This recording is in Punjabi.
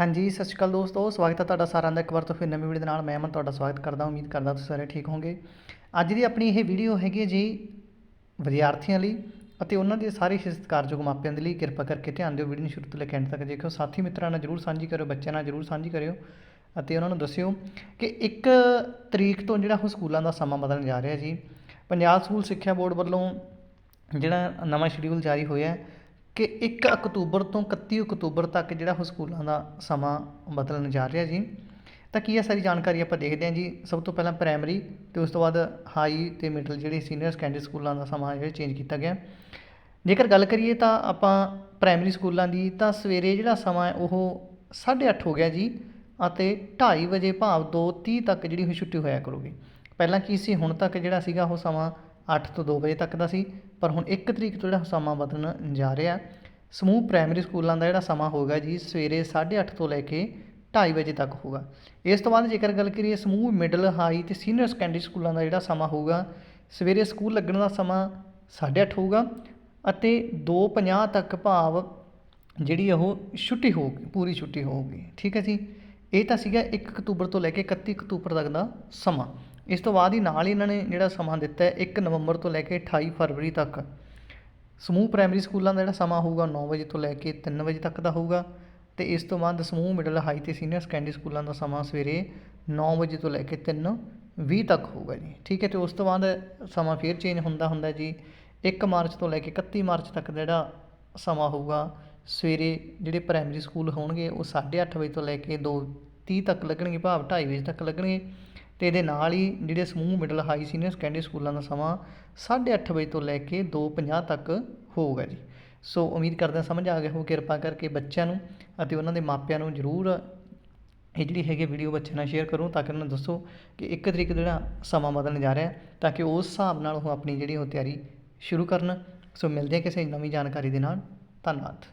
ਹਾਂਜੀ, ਸਤਿ ਸ਼੍ਰੀ ਅਕਾਲ ਦੋਸਤੋ, ਸਵਾਗਤ ਹੈ ਤੁਹਾਡਾ ਸਾਰਿਆਂ ਦਾ ਇੱਕ ਵਾਰ ਤੋਂ ਫਿਰ ਨਵੀਂ ਵੀਡੀਓ ਦੇ ਨਾਲ। ਮੈਂ ਅਮਨ ਤੁਹਾਡਾ ਸਵਾਗਤ ਕਰਦਾ, ਉਮੀਦ ਕਰਦਾ ਤੁਸੀਂ ਸਾਰੇ ਠੀਕ ਹੋਵੋਗੇ। ਅੱਜ ਦੀ ਆਪਣੀ ਇਹ ਵੀਡੀਓ ਹੈਗੀ ਹੈ ਜੀ ਵਿਦਿਆਰਥੀਆਂ ਲਈ ਅਤੇ ਉਹਨਾਂ ਦੇ ਸਾਰੇ ਹੀ ਸਤਿਕਾਰਯੋਗ ਮਾਪਿਆਂ ਦੇ ਲਈ। ਕਿਰਪਾ ਕਰਕੇ ਧਿਆਨ ਦਿਓ ਵੀਡੀਓ ਨੂੰ ਸ਼ੁਰੂ ਤੋਂ ਲੈ ਕੇ ਐਂਡ ਤੱਕ ਦੇਖਿਓ। ਸਾਥੀ ਮਿੱਤਰਾਂ ਨਾਲ ਜਰੂਰ ਸਾਂਝੀ ਕਰਿਓ, ਬੱਚਿਆਂ ਨਾਲ ਜਰੂਰ ਸਾਂਝੀ ਕਰਿਓ ਅਤੇ ਉਹਨਾਂ ਨੂੰ ਦੱਸਿਓ ਕਿ 1 ਤਰੀਕ ਤੋਂ ਜਿਹੜਾ ਉਹ ਸਕੂਲਾਂ ਦਾ ਸਮਾਂ ਬਦਲਣ ਜਾ ਰਿਹਾ ਜੀ। ਪੰਜਾਬ ਸਕੂਲ ਸਿੱਖਿਆ ਬੋਰਡ ਵੱਲੋਂ ਜਿਹੜਾ ਨਵਾਂ ਸ਼ਡਿਊਲ ਜਾਰੀ ਹੋਇਆ ਹੈ ਕਿ ਇੱਕ ਅਕਤੂਬਰ ਤੋਂ 31 ਅਕਤੂਬਰ ਤੱਕ ਜਿਹੜਾ ਉਹ ਸਕੂਲਾਂ ਦਾ ਸਮਾਂ ਬਦਲਣ ਜਾ ਰਿਹਾ ਜੀ, ਤਾਂ ਕੀ ਹੈ ਸਾਰੀ ਜਾਣਕਾਰੀ ਆਪਾਂ ਦੇਖਦੇ ਹਾਂ ਜੀ, ਸਭ ਤੋਂ ਪਹਿਲਾਂ ਪ੍ਰਾਇਮਰੀ ਤੇ ਉਸ ਤੋਂ ਬਾਅਦ ਹਾਈ ਤੇ ਮਿਡਲ ਜਿਹੜੇ ਸੀਨੀਅਰ ਸੈਕੰਡਰੀ ਸਕੂਲਾਂ ਦਾ ਸਮਾਂ ਜਿਹੜਾ ਚੇਂਜ ਕੀਤਾ ਗਿਆ। ਜੇਕਰ ਗੱਲ ਕਰੀਏ ਤਾਂ ਆਪਾਂ ਪ੍ਰਾਇਮਰੀ ਸਕੂਲਾਂ ਦੀ ਤਾਂ ਸਵੇਰੇ ਜਿਹੜਾ ਸਮਾਂ ਹੈ ਉਹ 8:30 ਹੋ ਗਿਆ ਜੀ ਅਤੇ 2:30 ਵਜੇ ਭਾਵ 2:30 ਤੱਕ ਜਿਹੜੀ ਉਹ ਛੁੱਟੀ ਹੋਇਆ ਕਰੂਗੀ। ਪਹਿਲਾਂ ਕੀ ਸੀ, ਹੁਣ ਤੱਕ ਜਿਹੜਾ ਸੀਗਾ ਉਹ ਸਮਾਂ 8 ਤੋਂ 2 ਵਜੇ ਤੱਕ ਦਾ ਸੀ, ਪਰ ਹੁਣ 1 ਤਰੀਕ ਤੋਂ ਜਿਹੜਾ ਸਮਾਂ ਵਧਣ ਜਾ ਰਿਹਾ ਸਮੂਹ ਪ੍ਰਾਇਮਰੀ ਸਕੂਲਾਂ ਦਾ ਜਿਹੜਾ ਸਮਾਂ ਹੋਗਾ ਜੀ, ਸਵੇਰੇ 8:30 ਤੋਂ ਲੈ ਕੇ 2:30 ਵਜੇ ਤੱਕ ਹੋਗਾ ਇਸ ਤੋਂ ਬਾਅਦ ਜੇਕਰ ਗੱਲ ਕਰੀਏ ਸਮੂਹ ਮਿਡਲ, ਹਾਈ ਤੇ ਸੀਨੀਅਰ ਸੈਕੰਡਰੀ ਸਕੂਲਾਂ ਦਾ ਜਿਹੜਾ ਸਮਾਂ ਹੋਊਗਾ, ਸਵੇਰੇ ਸਕੂਲ ਲੱਗਣ ਦਾ ਸਮਾਂ 8:30 ਹੋਊਗਾ ਅਤੇ 2:50 ਤੱਕ ਭਾਵ ਜਿਹੜੀ ਉਹ ਛੁੱਟੀ ਹੋਊਗੀ, ਪੂਰੀ ਛੁੱਟੀ ਹੋਊਗੀ। ਠੀਕ ਹੈ ਜੀ? ਇਹ ਤਾਂ ਸੀਗਾ 1 ਅਕਤੂਬਰ ਤੋਂ ਲੈ ਕੇ 31 ਅਕਤੂਬਰ ਤੱਕ ਦਾ ਸਮਾਂ। ਇਸ ਤੋਂ ਬਾਅਦ ਹੀ ਨਾਲ ਹੀ ਇਹਨਾਂ ਨੇ ਜਿਹੜਾ ਸਮਾਂ ਦਿੱਤਾ ਹੈ 1 ਨਵੰਬਰ ਤੋਂ ਲੈ ਕੇ 28 ਫਰਵਰੀ ਤੱਕ। ਸਮੂਹ ਪ੍ਰਾਇਮਰੀ ਸਕੂਲਾਂ ਦਾ ਜਿਹੜਾ ਸਮਾਂ ਹੋਊਗਾ 9 ਵਜੇ ਤੋਂ ਲੈ ਕੇ 3 ਵਜੇ ਤੱਕ ਦਾ ਹੋਊਗਾ ਤੇ ਇਸ ਤੋਂ ਬਾਅਦ ਸਮੂਹ ਮਿਡਲ ਹਾਈ ਤੇ ਸੀਨੀਅਰ ਸੈਕੰਡਰੀ ਸਕੂਲਾਂ ਦਾ ਸਮਾਂ ਸਵੇਰੇ 9 ਵਜੇ ਤੋਂ ਲੈ ਕੇ 3 20 ਤੱਕ ਹੋਊਗਾ ਜੀ। ਠੀਕ ਹੈ ਤੇ ਉਸ ਤੋਂ ਬਾਅਦ ਸਮਾਂ ਫੇਰ ਚੇਂਜ ਹੁੰਦਾ ਹੁੰਦਾ ਜੀ। 1 ਮਾਰਚ ਤੋਂ ਲੈ ਕੇ 31 ਮਾਰਚ ਤੱਕ ਦਾ ਜਿਹੜਾ ਸਮਾਂ ਹੋਊਗਾ, ਸਵੇਰੇ ਜਿਹੜੇ ਪ੍ਰਾਇਮਰੀ ਸਕੂਲ ਹੋਣਗੇ ਉਹ 8:30 ਵਜੇ ਤੋਂ ਲੈ ਕੇ 2:30 ਤੱਕ ਲੱਗਣਗੇ ਭਾਵ 2:30 ਵਜੇ ਤੱਕ ਲੱਗਣਗੇ। ਤੇ ਇਹਦੇ ਨਾਲ ਹੀ ਜਿਹੜੇ ਸਮੂਹ ਮਿਡਲ ਹਾਈ ਸੀਨੀਅਰ ਸੈਕੰਡਰੀ ਸਕੂਲਾਂ ਦਾ ਸਮਾਂ 8:30 ਵਜੇ ਤੋਂ ਲੈ ਕੇ 2:50 ਤੱਕ ਹੋਊਗਾ ਜੀ। ਸੋ ਉਮੀਦ ਕਰਦੇ ਹਾਂ ਸਮਝ ਆ ਗਿਆ ਹੋ ਕਿਰਪਾ ਕਰਕੇ ਬੱਚਿਆਂ ਨੂੰ ਅਤੇ ਉਹਨਾਂ ਦੇ ਮਾਪਿਆਂ ਨੂੰ ਜ਼ਰੂਰ ਇਹ ਜਿਹੜੀ ਹੈਗੀ ਵੀਡੀਓ ਬੱਚਿਆਂ ਨਾਲ ਸ਼ੇਅਰ ਕਰੋ ਤਾਂ ਕਿ ਉਹਨਾਂ ਨੂੰ ਦੱਸੋ ਕਿ ਇੱਕ ਤਰੀਕ ਦਾ ਜਿਹੜਾ ਸਮਾਂ ਬਦਲਣ ਜਾ ਰਿਹਾ ਤਾਂ ਕਿ ਉਸ ਹਿਸਾਬ ਨਾਲ ਉਹ ਆਪਣੀ ਜਿਹੜੀ ਉਹ ਤਿਆਰੀ ਸ਼ੁਰੂ ਕਰਨ। ਸੋ ਮਿਲਦੇ ਹਾਂ ਕਿਸੇ ਨਵੀਂ ਜਾਣਕਾਰੀ ਦੇ ਨਾਲ। ਧੰਨਵਾਦ।